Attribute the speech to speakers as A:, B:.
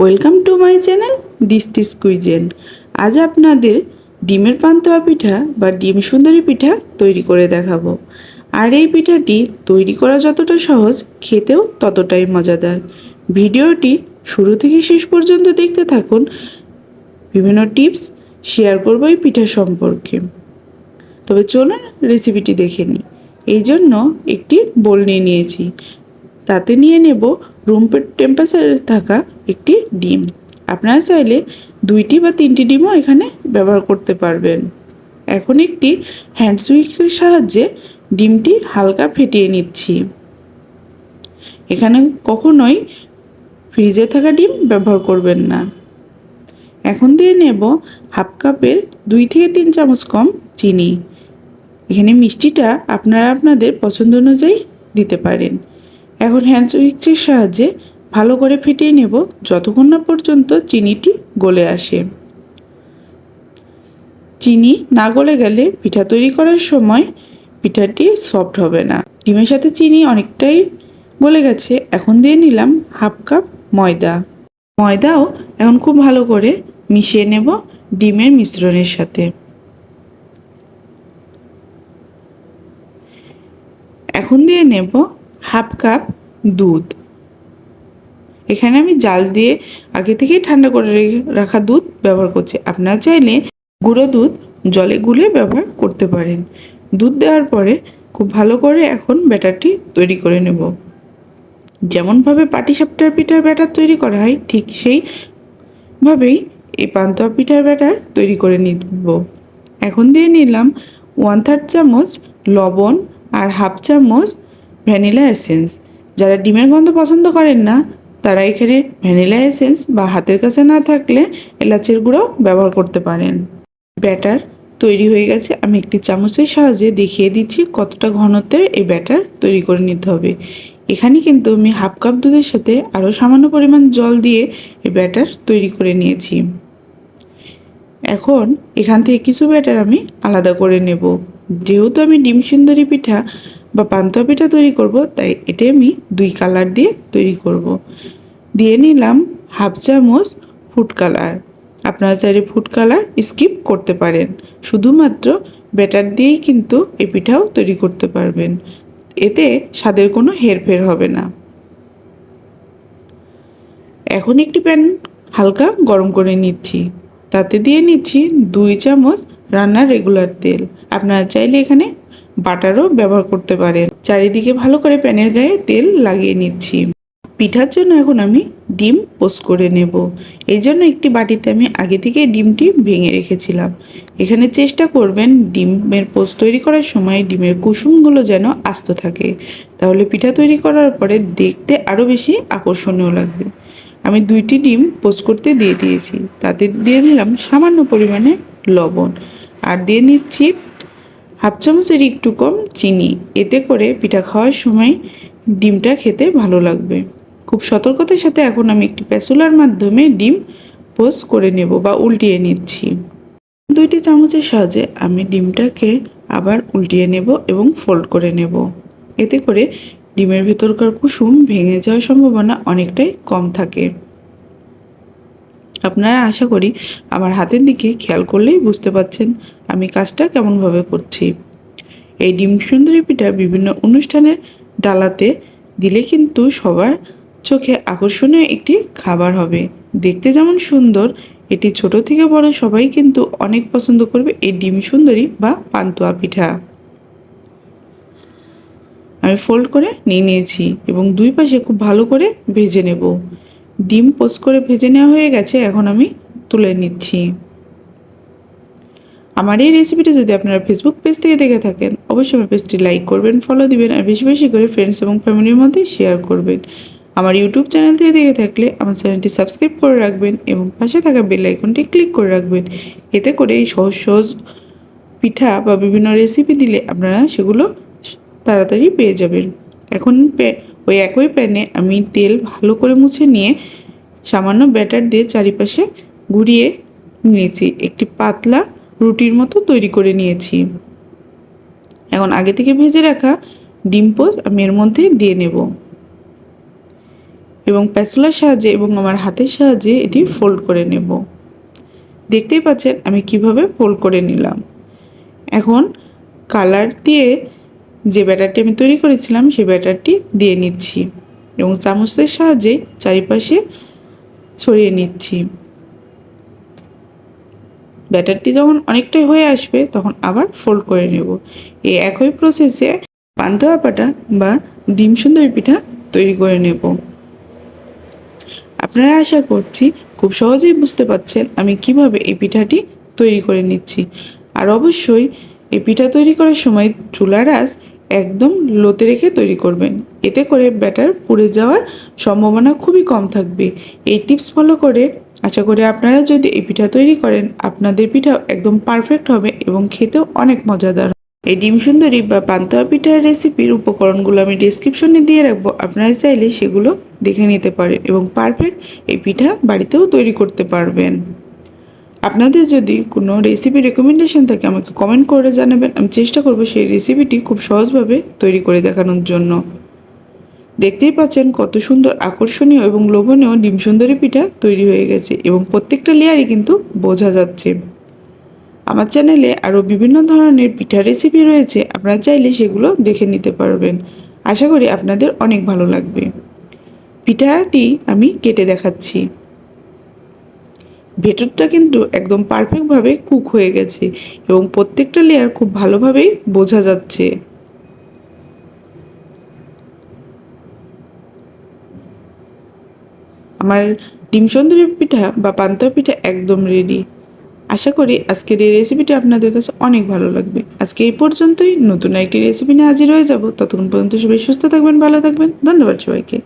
A: Welcome to my channel this টিস cuisine. আজ আপনাদের ডিমের পান্তুয়া পিঠা বা ডিম সুন্দরী পিঠা তৈরি করে দেখাবো। আর এই পিঠাটি তৈরি করা যতটা সহজ, খেতেও ততটাই মজাদার। ভিডিওটি শুরু থেকে শেষ পর্যন্ত দেখতে থাকুন। বিভিন্ন টিপস শেয়ার করব এই পিঠা সম্পর্কে। তবে চলুন রেসিপিটি দেখে নিই। এই জন্য একটি বোল নিয়ে নিয়েছি। তাতে নিয়ে নেব রুম টেম্পারেচারে থাকা একটি ডিম। আপনারা চাইলে দুইটি বা তিনটি ডিমও এখানে ব্যবহার করতে পারবেন। এখন একটি হ্যান্ড সুইচের সাহায্যে ডিমটি হালকা ফেটিয়ে নিচ্ছি। এখানে কখনোই ফ্রিজে থাকা ডিম ব্যবহার করবেন না। এখন দিয়ে নেব হাফ কাপের দুই থেকে তিন চামচ কম চিনি। এখানে মিষ্টিটা আপনারা আপনাদের পছন্দ অনুযায়ী দিতে পারেন। এখন হ্যান্ড সাহায্যে ভালো করে ফেটিয়ে নেব যতক্ষণ না পর্যন্ত চিনিটি গলে আসে। চিনি না গলে গেলে পিঠা তৈরি করার সময় পিঠাটি সফট হবে না। ডিমের সাথে চিনি অনেকটাই গলে গেছে, এখন দিয়ে নিলাম হাফ কাপ ময়দা। ময়দাও এখন খুব ভালো করে মিশিয়ে নেব ডিমের মিশ্রণের সাথে। এখন দিয়ে নেব হাফ কাপ দুধ। এখানে আমি জাল দিয়ে আগে থেকেই ঠান্ডা করে রাখা দুধ ব্যবহার করছি। আপনারা চাইলে গুঁড়ো দুধ জলে গুলে ব্যবহার করতে পারেন। দুধ দেওয়ার পরে খুব ভালো করে এখন ব্যাটারটি তৈরি করে নেব। যেমনভাবে পাটিসাপটার পিঠার ব্যাটার তৈরি করা হয়, ঠিক সেইভাবেই এই পান্তুয়া পিঠার ব্যাটার তৈরি করে নিব। এখন দিয়ে নিলাম ওয়ান থার্ড চামচ লবণ আর হাফ চামচ ভ্যানিলা এসেন্স। যারা ডিমের গন্ধ পছন্দ করেন না, তারা এখানে ভ্যানিলা এসেন্স বা হাতের কাছে না থাকলে এলাচের গুঁড়ো ব্যবহার করতে পারেন। ব্যাটার তৈরি হয়ে গেছে। আমি একটি চামচের সাহায্যে দেখিয়ে দিচ্ছি কতটা ঘনত্বের এই ব্যাটার তৈরি করে নিতে হবে। এখানে কিন্তু আমি হাফ কাপ দুধের সাথে আরও সামান্য পরিমাণ জল দিয়ে এই ব্যাটার তৈরি করে নিয়েছি। এখন এখান থেকে কিছু ব্যাটার আমি আলাদা করে নেব। যেহেতু আমি ডিম সুন্দরী পিঠা বা পান্তুয়া পিঠা তৈরি করব, তাই এটা আমি দুই কালার দিয়ে তৈরি করব। দিয়ে নিলাম হাফ চামচ ফুড কালার। আপনারা চাইলে ফুড কালার স্কিপ করতে পারেন। শুধুমাত্র ব্যাটার দিয়েই কিন্তু এই পিঠাও তৈরি করতে পারবেন। এতে স্বাদের কোনো হেরফের হবে না। এখন একটি প্যান হালকা গরম করে নিচ্ছি। তাতে দিয়ে নিচ্ছি দুই চামচ রান্নার রেগুলার তেল। আপনারা চাইলে এখানে বাটারও ব্যবহার করতে পারেন। চারিদিকে ভালো করে প্যানের গায়ে তেল লাগিয়ে নিচ্ছি। পিঠার জন্য এখন আমি ডিম পোস্ট করে নেব। এই জন্য একটি বাটিতে আমি আগে থেকে ডিমটি ভেঙে রেখেছিলাম। এখানে চেষ্টা করবেন ডিমের পোস্ট তৈরি করার সময় ডিমের কুসুমগুলো যেন আস্ত থাকে। তাহলে পিঠা তৈরি করার পরে দেখতে আরও বেশি আকর্ষণীয় লাগবে। আমি দুইটি ডিম পোস্ট করতে দিয়ে দিয়েছি। তাতে দিয়ে দিলাম সামান্য পরিমাণে লবণ। আর দিয়ে নিচ্ছি হাফ চামচের একটু কম চিনি। এতে করে পিঠা খাওয়ার সময় ডিমটা খেতে ভালো লাগবে। খুব সতর্কতার সাথে এখন আমি একটি প্যাসুলার মাধ্যমে ডিম পোস্ট করে নেব বা উল্টিয়ে নিচ্ছি। দুইটি চামচের সাহায্যে আমি ডিমটাকে আবার উল্টিয়ে নেব এবং ফোল্ড করে নেব। এতে করে ডিমের ভেতরকার কুসুম ভেঙে যাওয়ার সম্ভাবনা অনেকটাই কম থাকে। আপনারা আশা করি আমার হাতের দিকে খেয়াল করলেই বুঝতে পারছেন আমি কাজটা কেমনভাবে করছি। এই ডিম সুন্দরী পিঠা বিভিন্ন অনুষ্ঠানের ডালাতে দিলে কিন্তু সবার চোখে আকর্ষণীয় একটি খাবার হবে। দেখতে যেমন সুন্দর, এটি ছোট থেকে বড় সবাই কিন্তু অনেক পছন্দ করবে এই ডিম সুন্দরী বা পান্তুয়া পিঠা। আমি ফোল্ড করে নিয়ে নিয়েছি এবং দুই পাশে খুব ভালো করে ভেজে নেব। ডিম পোস্ট করে ভেজে নেওয়া হয়ে গেছে, এখন আমি তুলে নিচ্ছি। আমার এই রেসিপিটি যদি আপনারা ফেসবুক পেজ থেকে দেখে থাকেন, অবশ্যই আমার পেজটি লাইক করবেন ফলো দিবেন, আর বেশি বেশি করে ফ্রেন্ডস এবং ফ্যামিলির মধ্যে শেয়ার করবেন। আমার ইউটিউব চ্যানেল থেকে দেখে থাকলে আমার চ্যানেলটি সাবস্ক্রাইব করে রাখবেন এবং পাশে থাকা বেল আইকনটি ক্লিক করে রাখবেন। এতে করে এই সহজ সহজ পিঠা বা বিভিন্ন রেসিপি দিলে আপনারা সেগুলো তাড়াতাড়ি পেয়ে যাবেন। এখন ওই একই প্যানে আমি তেল ভালো করে মুছে নিয়ে সামান্য ব্যাটার দিয়ে চারিপাশে ঘুরিয়ে নিয়েছি। একটি পাতলা রুটির মতো তৈরি করে নিয়েছি। এখন আগে থেকে ভেজে রাখা ডিম পোস্ট আমি এর মধ্যে দিয়ে নেব। এবং প্যাচুলার সাহায্যে এবং আমার হাতের সাহায্যে এটি ফোল্ড করে নেব। দেখতেই পাচ্ছেন আমি কীভাবে ফোল্ড করে নিলাম। এখন কালার দিয়ে যে ব্যাটারটি আমি তৈরি করেছিলাম সেই ব্যাটারটি দিয়ে নিচ্ছি। এবং চামচের সাহায্যে চারিপাশে ছড়িয়ে নিচ্ছি। ব্যাটারটি যখন অনেকটাই হয়ে আসবে, তখন আবার ফোল্ড করে নেব। এই একই প্রসেসে পান্তুয়া পাটা বা ডিম সুন্দরী পিঠা তৈরি করে নেব। আপনারা আশা করছি খুব সহজেই বুঝতে পারছেন আমি কীভাবে এই পিঠাটি তৈরি করে নিচ্ছি। আর অবশ্যই এই পিঠা তৈরি করার সময় চুলার আঁচ একদম লোতে রেখে তৈরি করবেন। এতে করে ব্যাটার পুড়ে যাওয়ার সম্ভাবনা খুবই কম থাকবে। এই টিপস ফলো করে আশা করি আপনারা যদি এই পিঠা তৈরি করেন, আপনাদের পিঠা একদম পারফেক্ট হবে এবং খেতেও অনেক মজাদার এই ডিম সুন্দরী বা পান্তুয়া পিঠার রেসিপির উপকরণগুলো আমি ডিসক্রিপশনে দিয়ে রাখব। আপনারা চাইলে সেগুলো দেখে নিতে পারেন এবং পারফেক্ট এই পিঠা বাড়িতেও তৈরি করতে পারবেন। আপনাদের যদি কোনো রেসিপি রেকমেন্ডেশন থাকে, আমাকে কমেন্ট করে জানাবেন। আমি চেষ্টা করব সেই রেসিপিটি খুব সহজভাবে তৈরি করে দেখানোর জন্য। দেখতেই পাচ্ছেন কত সুন্দর আকর্ষণীয় এবং লোভনীয় ডিম সুন্দরী পিঠা তৈরি হয়ে গেছে এবং প্রত্যেকটা লেয়ারই কিন্তু বোঝা যাচ্ছে। আমার চ্যানেলে আরও বিভিন্ন ধরনের পিঠা রেসিপি রয়েছে, আপনারা চাইলে সেগুলো দেখে নিতে পারবেন। আশা করি আপনাদের অনেক ভালো লাগবে। পিঠাটি আমি কেটে দেখাচ্ছি। ভেতরটা কিন্তু একদম পারফেক্টভাবে কুক হয়ে গেছে এবং প্রত্যেকটা লেয়ার খুব ভালোভাবেই বোঝা যাচ্ছে। আমার ডিম সুন্দরী পিঠা বা পান্তা পিঠা একদম রেডি আশা করি আজকের এই রেসিপিটি আপনাদের কাছে অনেক ভালো লাগবে। আজকে এই পর্যন্তই, নতুন একটি রেসিপি নিয়ে হাজির হয়ে যাব। ততক্ষণ পর্যন্ত সবাই সুস্থ থাকবেন, ভালো থাকবেন। ধন্যবাদ সবাইকে।